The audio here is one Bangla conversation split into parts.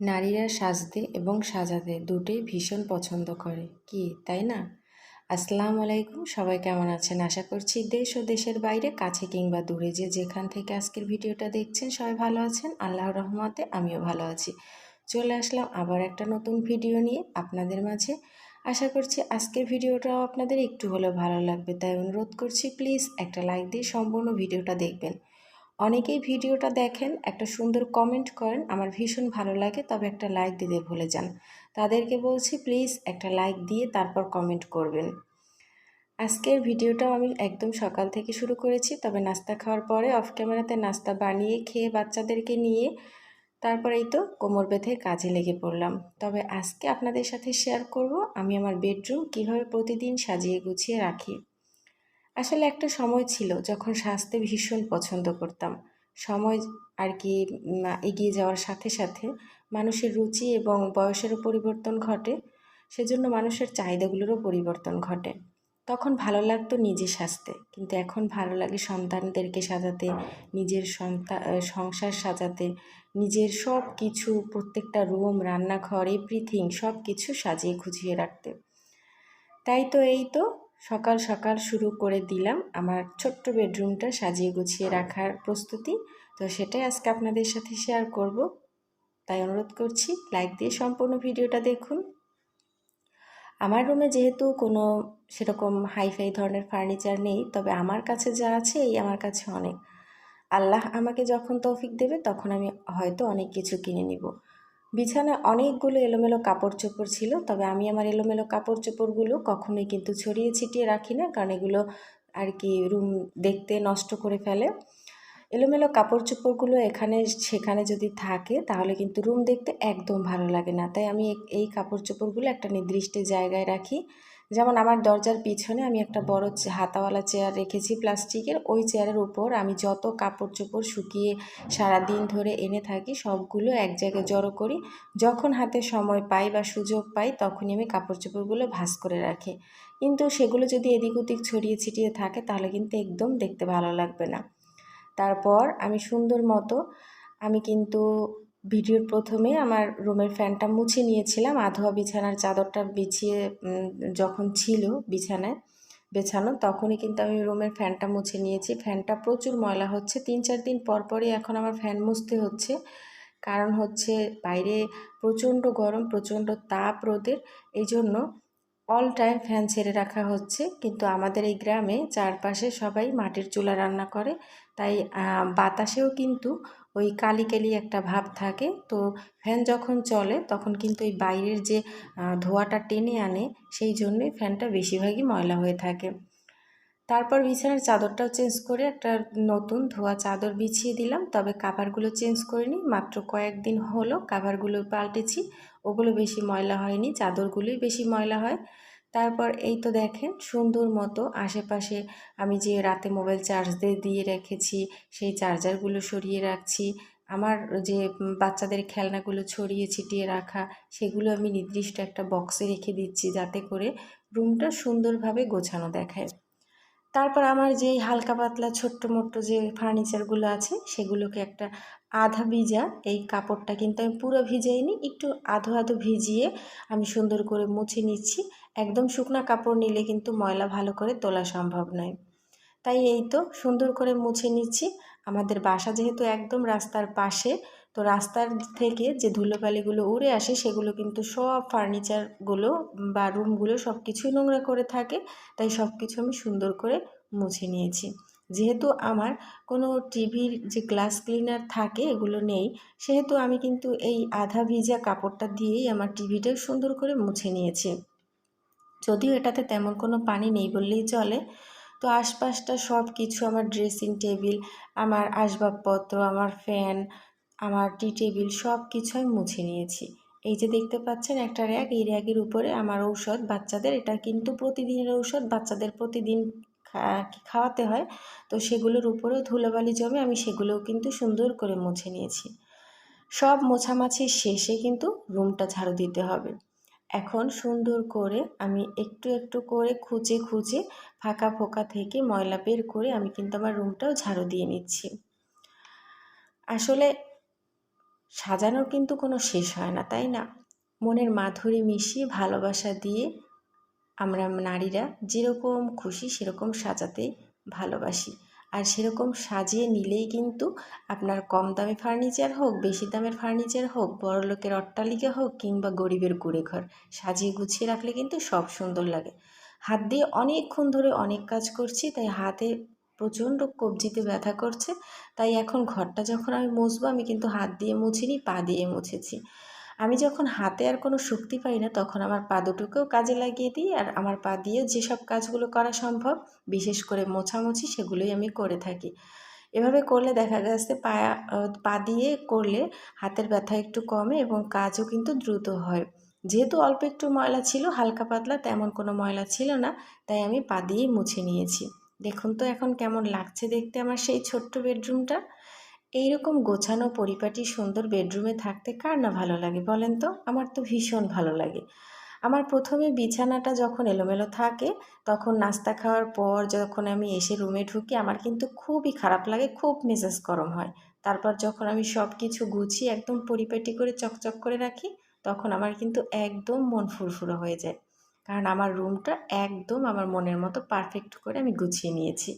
নারীরা সাজতে এবং সাজাতে দুটোই ভীষণ পছন্দ করে। কি, তাই না? আসসালামু আলাইকুম, সবাই কেমন আছেন? আশা করছি দেশ ও দেশের বাইরে, কাছে কিংবা দূরে যে যেখান থেকে আজকের ভিডিওটা দেখছেন, সবাই ভালো আছেন। আল্লাহর রহমতে আমিও ভালো আছি। চলে আসলাম আবার একটা নতুন ভিডিও নিয়ে আপনাদের মাঝে। আশা করছি আজকের ভিডিওটাও আপনাদের একটু হলেও ভালো লাগবে, তাই অনুরোধ করছি, প্লিজ একটা লাইক দিয়ে সম্পূর্ণ ভিডিওটা দেখবেন। অনেকেই ভিডিওটা দেখেন, একটা সুন্দর কমেন্ট করেন, আমার ভীষণ ভালো লাগে, তবে একটা লাইক দিতে ভুলে যান। তাদেরকে বলছি, প্লিজ একটা লাইক দিয়ে তারপর কমেন্ট করবেন। আজকের ভিডিওটাও আমি একদম সকাল থেকে শুরু করেছি, তবে নাস্তা খাওয়ার পরে অফ ক্যামেরাতে নাস্তা বানিয়ে খেয়ে বাচ্চাদেরকে নিয়ে তারপর এই তো কোমর বেঁধে কাজে লেগে পড়লাম। তবে আজকে আপনাদের সাথে শেয়ার করব, আমি আমার বেডরুম কীভাবে প্রতিদিন সাজিয়ে গুছিয়ে রাখি। আসলে একটা সময় ছিল যখন সাজতে ভীষণ পছন্দ করতাম। সময় আর কি এগিয়ে যাওয়ার সাথে সাথে মানুষের রুচি এবং বয়সেরও পরিবর্তন ঘটে, সেজন্য মানুষের চাহিদাগুলোরও পরিবর্তন ঘটে। তখন ভালো লাগতো নিজে সাজতে কিন্তু এখন ভালো লাগে সন্তানদেরকে সাজাতে, নিজের সংসার সাজাতে, নিজের সব কিছু প্রত্যেকটা রুম, রান্নাঘর এভরিথিং সব কিছু সাজিয়ে খুঁজিয়ে রাখতে। তাই তো, এই তো সকাল সকাল শুরু করে দিলাম আমার ছোট্ট বেডরুমটা সাজিয়ে গুছিয়ে রাখার প্রস্তুতি। তো সেটাই আজকে আপনাদের সাথে শেয়ার করব। তাই অনুরোধ করছি লাইক দিয়ে সম্পূর্ণ ভিডিওটা দেখুন। আমার রুমে যেহেতু কোনো সেরকম হাইফাই ধরনের ফার্নিচার নেই, তবে আমার কাছে যা আছে এই আমার কাছে অনেক। আল্লাহ আমাকে যখন তৌফিক দেবে, তখন আমি হয়তো অনেক কিছু কিনে নিব। বিছানায় অনেকগুলো এলোমেলো কাপড় চোপড় ছিল, তবে আমি আমার এলোমেলো কাপড় চোপড়গুলো কখনোই কিন্তু ছড়িয়ে ছিটিয়ে রাখি না, কারণ এগুলো আর কি রুম দেখতে নষ্ট করে ফেলে। এলোমেলো কাপড় চোপড়গুলো এখানে, সেখানে যদি থাকে, তাহলে কিন্তু রুম দেখতে একদম ভালো লাগে না। তাই আমি এই কাপড় চোপড়গুলো একটা নির্দিষ্ট জায়গায় রাখি। যেমন আমার দরজার পিছনে আমি একটা বড় হাতাওয়ালা চেয়ার রেখেছি প্লাস্টিকের। ওই চেয়ারের উপর আমি যত কাপড় চোপড় শুকিয়ে সারা দিন ধরে এনে থাকি, সবগুলো এক জায়গায় জড়ো করি। যখন হাতে সময় পাই বা সুযোগ পাই, তখনই আমি কাপড় চোপড়গুলো ভাস করে রাখি। কিন্তু সেগুলো যদি এদিক ওদিক ছড়িয়ে ছিটিয়ে থাকে, তাহলে কিন্তু একদম দেখতে ভালো লাগবে না। তারপর আমি সুন্দর মতো আমি কিন্তু ভিডিওর প্রথমে আমার রুমের ফ্যানটা মুছে নিয়েছিলাম। আধোয়া বিছানার চাদরটা বিছিয়ে যখন ছিল বিছানায় বেছানো, তখনই কিন্তু আমি রুমের ফ্যানটা মুছে নিয়েছি। ফ্যানটা প্রচুর ময়লা হচ্ছে। তিন চার দিন পর পরই এখন আমার ফ্যান মুছতে হচ্ছে। কারণ হচ্ছে বাইরে প্রচণ্ড গরম, প্রচণ্ড তাপ রোদের। এই জন্য অল টাইম ফ্যান ছেড়ে রাখা হচ্ছে। কিন্তু আমাদের এই গ্রামে চারপাশে সবাই মাটির চুলা রান্না করে। তাই বাতাসেও কিন্তু ওই কালি কালি একটা ভাব থাকে। তো ফ্যান যখন চলে, তখন কিন্তু ওই বাইরের যে ধোঁয়াটা টেনে আনে, সেই জন্যই ফ্যানটা বেশিরভাগই ময়লা হয়ে থাকে। তারপর বিছানার চাদরটাও চেঞ্জ করে একটা নতুন ধোয়া চাদর বিছিয়ে দিলাম। তবে কাভারগুলো চেঞ্জ করিনি, মাত্র কয়েকদিন হলো কাভারগুলো পাল্টেছি। ওগুলো বেশি ময়লা হয়নি, চাদরগুলোই বেশি ময়লা হয়। তারপর এই তো দেখেন সুন্দর মতো আশেপাশে আমি যে রাতে মোবাইল চার্জ দিয়ে দিয়ে রেখেছি, সেই চার্জারগুলো সরিয়ে রাখছি। আমার যে বাচ্চাদের খেলনাগুলো ছড়িয়ে ছিটিয়ে রাখা, সেগুলো আমি নির্দিষ্ট একটা বক্সে রেখে দিচ্ছি যাতে করে রুমটা সুন্দরভাবে গোছানো দেখায়। তারপর আমার যেই হালকা পাতলা ছোট্ট মোট্ট যে ফার্নিচারগুলো আছে, সেগুলোকে একটা আধা ভিজা, এই কাপড়টা কিন্তু আমি পুরো ভিজাইনি, একটু আধো আধো ভিজিয়ে আমি সুন্দর করে মুছে নিচ্ছি। একদম শুকনা কাপড় নিলে কিন্তু ময়লা ভালো করে তোলা সম্ভব নয়। তাই এই তো সুন্দর করে মুছে নিচ্ছি। আমাদের বাসা যেহেতু একদম রাস্তার পাশে তো রাস্তার থেকে যে ধুলোবালিগুলো উড়ে আসে, সেগুলো কিন্তু সব ফার্নিচারগুলো বা রুমগুলো সব কিছুই নোংরা করে থাকে। তাই সব কিছু আমি সুন্দর করে মুছে নিয়েছি। যেহেতু আমার কোনো টিভির যে গ্লাস ক্লিনার থাকে, এগুলো নেই, সেহেতু আমি কিন্তু এই আধা ভিজা কাপড়টা দিয়েই আমার টিভিটা সুন্দর করে মুছে নিয়েছি। যদিও এটাতে তেমন কোনো পানি নেই বললেই চলে। তো আশপাশটা সব কিছু আমার ড্রেসিং টেবিল আমার আসবাবপত্র, আমার ফ্যান আমার টি টেবিল সব কিছু আমি মুছে নিয়েছি। এই যে দেখতে পাচ্ছেন একটা র্যাক এই র্যাকের উপরে আমার ঔষধ, বাচ্চাদের এটা কিন্তু প্রতিদিনের ঔষধ, বাচ্চাদের প্রতিদিন খাওয়াতে হয়। তো সেগুলোর উপরেও ধুলোবালি জমে আমি সেগুলোও কিন্তু সুন্দর করে মুছে নিয়েছি। সব মোছামাছির শেষে কিন্তু রুমটা ঝাড়ু দিতে হবে। এখন সুন্দর করে আমি একটু একটু করে খুঁজে খুঁজে ফাঁকা ফোকা থেকে ময়লা বের করে আমি কিন্তু আমার রুমটাও ঝাড়ু দিয়ে নিচ্ছি। আসলে সাজানোর কিন্তু কোনো শেষ হয় না, তাই না? মনের মাধুরী মিশিয়ে ভালোবাসা দিয়ে আমরা নারীরা যেরকম খুশি, সেরকম সাজাতে ভালোবাসি। আর সেরকম সাজিয়ে নিলেই কিন্তু আপনার কম দামে ফার্নিচার হোক, বেশি দামের ফার্নিচার হোক বড় লোকের অট্টালিকা হোক, কিংবা গরিবের কুড়ে ঘর সাজিয়ে গুছিয়ে রাখলে কিন্তু সব সুন্দর লাগে। হাত দিয়ে অনেকক্ষণ ধরে অনেক কাজ করছি, তাই হাতে প্রচণ্ড কবজিতে ব্যথা করছে। তাই এখন ঘরটা যখন আমি মুছবো, আমি কিন্তু হাত দিয়ে মুছিনি, পা দিয়ে মুছেছি। আমি যখন হাতে আর কোনো শক্তি পাই না, তখন আমার পা দুটোকেও কাজে লাগিয়ে দিই আর আমার পা দিয়েও যেসব কাজগুলো করা সম্ভব, বিশেষ করে মোছামুছি, সেগুলোই আমি করে থাকি। এভাবে করলে দেখা যাচ্ছে পায়া, পা দিয়ে করলে হাতের ব্যথা একটু কমে এবং কাজও কিন্তু দ্রুত হয়। যেহেতু অল্প একটু ময়লা ছিল, হালকা পাতলা তেমন কোনো ময়লা ছিল না, তাই আমি পা দিয়েই মুছে নিয়েছি। দেখুন তো এখন কেমন লাগছে দেখতে আমার সেই ছোট্ট বেডরুমটা। এইরকম গোছানো, পরিপাটি, সুন্দর বেডরুমে থাকতে কার না ভালো লাগে বলেন তো? আমার তো ভীষণ ভালো লাগে। আমার প্রথমে বিছানাটা যখন এলোমেলো থাকে, তখন নাস্তা খাওয়ার পর যখন আমি এসে রুমে ঢুকি, আমার কিন্তু খুবই খারাপ লাগে, খুব মেজাজ গরম হয়। তারপর যখন আমি সব কিছু গুছিয়ে একদম পরিপাটি করে চকচক করে রাখি, তখন আমার কিন্তু একদম মন ফুরফুরো হয়ে যায়। কারণ আমার রুমটা একদম আমার মনের মতো পারফেক্ট করে আমি গুছিয়ে নিয়েছি।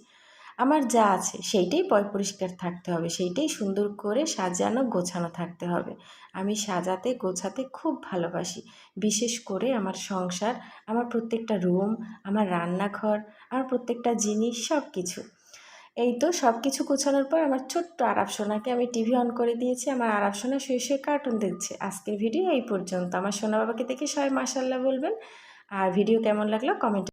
আমার যা আছে সেইটাই পরিষ্কার থাকতে হবে, সেইটাই সুন্দর করে সাজানো, গোছানো থাকতে হবে। আমি সাজাতে, গোছাতে খুব ভালোবাসি। বিশেষ করে আমার সংসার, আমার প্রত্যেকটা রুম আমার রান্নাঘর, আমার প্রত্যেকটা জিনিস সব কিছু এই তো সব কিছু গোছানোর পর আমার ছোট্ট আরাপ সোনাকে আমি টিভি অন করে দিয়েছি। আমার আরাপ সোনা শুয়ে শুয়ে কার্টুন দেখছে। আজকের ভিডিও এই পর্যন্ত। আমার সোনা বাবাকে দেখে সবাই মাসাল্লাহ বলবেন। আর ভিডিও কেমন লাগল কমেন্ট